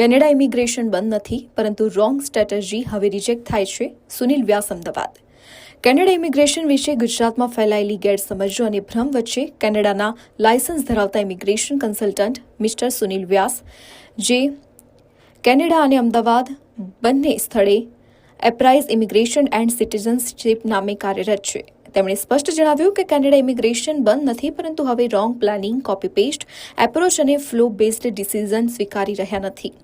Canada immigration બંધ નથી, પરંતુ રોંગ સ્ટ્રેટેજી હવે રિજેક્ટ થાય છે સુનિલ વ્યાસ અમદાવાદ. કેનેડા ઇમિગ્રેશન વિશે ગુજરાતમાં ફેલાયેલી ગેરસમજો અને ભ્રમ વચ્ચે કેનેડાના લાયસન્સ ધરાવતા immigration consultant mister Sunil Vyas, જે કેનેડા અને અમદાવાદ બંને સ્થળે એપ્રાઇઝ ઇમિગ્રેશન એન્ડ સિટીઝનશીપ નામે કાર્યરત છે. તેમણે સ્પષ્ટ જણાવ્યું કે કેનેડા ઇમિગ્રેશન બંધ નથી, પરંતુ હવે wrong planning copy paste approach અને ફ્લો બેઝડ ડિસિઝન સ્વીકારી રહ્યા નથી.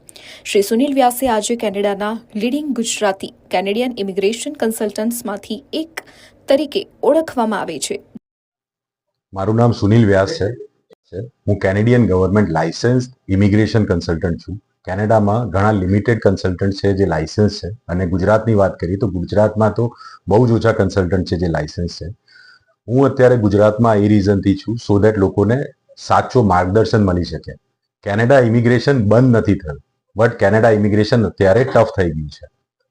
શ્રી સુનિલ વ્યાસે આજે કેનેડાના લીડિંગ ગુજરાતી કેનેડિયન ઇમિગ્રેશન કન્સલ્ટન્ટ્સમાંથી એક તરીકે ઓળખવામાં આવે છે. મારું નામ સુનિલ વ્યાસ છે. હું Canadian government licence immigration consultant છું. કેનેડામાં ઘણા લિમિટેડ કન્સલ્ટન્ટ છે જે લાયસન્સ છે. અને ગુજરાતની વાત કરીએ તો ગુજરાતમાં તો બહુ જ ઓછા કન્સલ્ટન્ટ છે જે લાયસન્સ છે. હું અત્યારે ગુજરાતમાં એ રીઝનથી છું સો દેટ લોકોને સાચો માર્ગદર્શન મળી શકે. કેનેડા ઇમિગ્રેશન બંધ નથી થયું. બટ કેનેડા ઇમિગ્રેશન અત્યારે ટફ થઈ ગયું છે.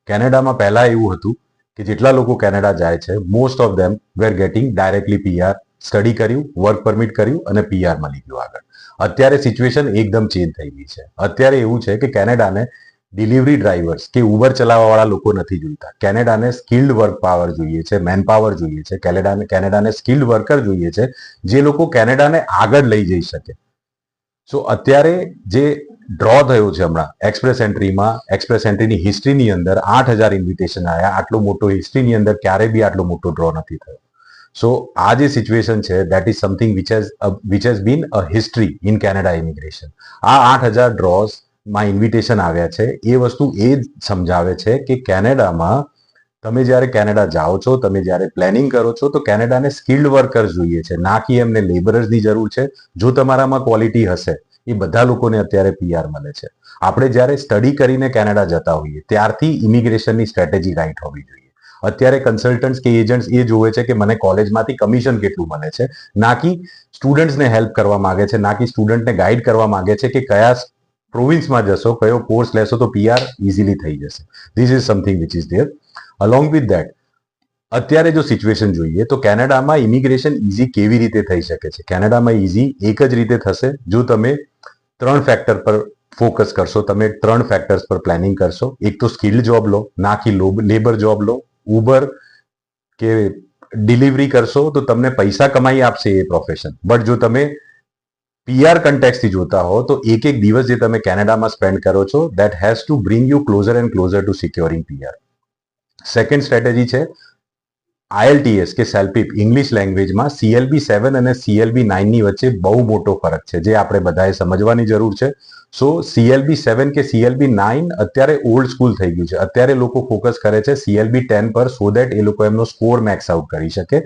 કેનેડામાં પહેલા એવું હતું કે જેટલા લોકો કેનેડા જાય છે most of them were getting directly PR study કર્યું વર્ક પરમિટ કર્યું અને પીઆર મળી ગયું આગળ. અત્યારે સિચ્યુએશન એકદમ ચેન્જ થઈ ગઈ છે. અત્યારે એવું છે કે કેનેડાને ડિલિવરી ડ્રાઈવર્સ કે ઉબર ચલાવવાવાળા લોકો નથી જોઈતા. કેનેડાને સ્કિલ્ડ વર્ક પાવર જોઈએ છે મેન પાવર જોઈએ છે કેનેડાને કેનેડાને સ્કિલ્ડ વર્કર જોઈએ છે, જે લોકો કેનેડાને આગળ લઈ જઈ શકે. સો અત્યારે જે ડ્રો થયો છે હમણાં. એક્સપ્રેસ એન્ટ્રીમાં એક્સપ્રેસ એન્ટ્રીની હિસ્ટ્રીની અંદર આઠ હજાર ઇન્વિટેશન આવ્યા આટલું મોટું હિસ્ટ્રીની અંદર ક્યારે બી આટલો મોટો ડ્રો નથી થયો. સો આ જે સિચ્યુએશન છે that is something which has which has been a history in Canada immigration આ આઠ હજાર ડ્રોઝમાં ઇન્વિટેશન આવ્યા છે. એ વસ્તુ એ જ સમજાવે છે કે કેનેડામાં તમે જ્યારે કેનેડા જાઓ છો, તમે જ્યારે પ્લેનિંગ કરો છો, તો કેનેડાને સ્કિલ્ડ વર્કર્સ જોઈએ છે. ના કે એમને લેબરર્સની જરૂર છે. જો તમારામાં ક્વોલિટી હશે એ બધા લોકોને અત્યારે પીઆર મળે છે. આપણે જ્યારે સ્ટડી કરીને કેનેડા જતા હોઈએ, ત્યારથી ઇમિગ્રેશનની સ્ટ્રેટેજી રાઈટ હોવી જોઈએ. અત્યારે કન્સલ્ટન્ટ્સ કે એજન્ટ્સ એ જોવે છે કે મને કોલેજમાંથી કમિશન કેટલું મળે છે. ના કે સ્ટુડન્ટ્સને હેલ્પ કરવા માંગે છે, ના કે સ્ટુડન્ટને ગાઈડ કરવા માંગે છે કે કયા પ્રોવિન્સમાં જશો, કયો કોર્સ લેશો તો પીઆર ઇઝીલી થઈ જશે. This is something which is there along with that અત્યારે જો સિચ્યુએશન જોઈએ તો કેનેડામાં ઇમિગ્રેશન ઇઝી કેવી રીતે થઈ શકે છે? કેનેડામાં ઇઝી એક જ રીતે થશે જો તમે ત્રણ ફેક્ટર પર ફોકસ કરશો, તમે ત્રણ ફેક્ટર્સ પર પ્લાનિંગ કરશો. એક તો સ્કિલ જોબ લો, ના કે લેબર જોબ લો ઉબર કે ડિલિવરી કરશો તો તમને પૈસા કમાઈ આપશે એ પ્રોફેશન બટ જો તમે પીઆર કન્ટેક્સથી જોતા હો, તો એક એક દિવસ જે તમે કેનેડામાં સ્પેન્ડ કરો છો that has to bring you closer and closer to securing PR second strategy છે આઈએલટીએસ કે સેલ્પીપ ઇંગ્લિશ લેંગ્વેજમાં સીએલબી સેવન અને સીએલબી નાઇનની વચ્ચે બહુ મોટો ફરક છે, જે આપણે બધાએ સમજવાની જરૂર છે. સો સીએલબી સેવન કે સીએલબી નાઇન અત્યારે ઓલ્ડ સ્કૂલ થઈ ગયું છે. અત્યારે લોકો ફોકસ કરે છે સીએલબી ટેન પર સો દેટ એ લોકો એમનો સ્કોર મેક્સ આઉટ કરી શકે.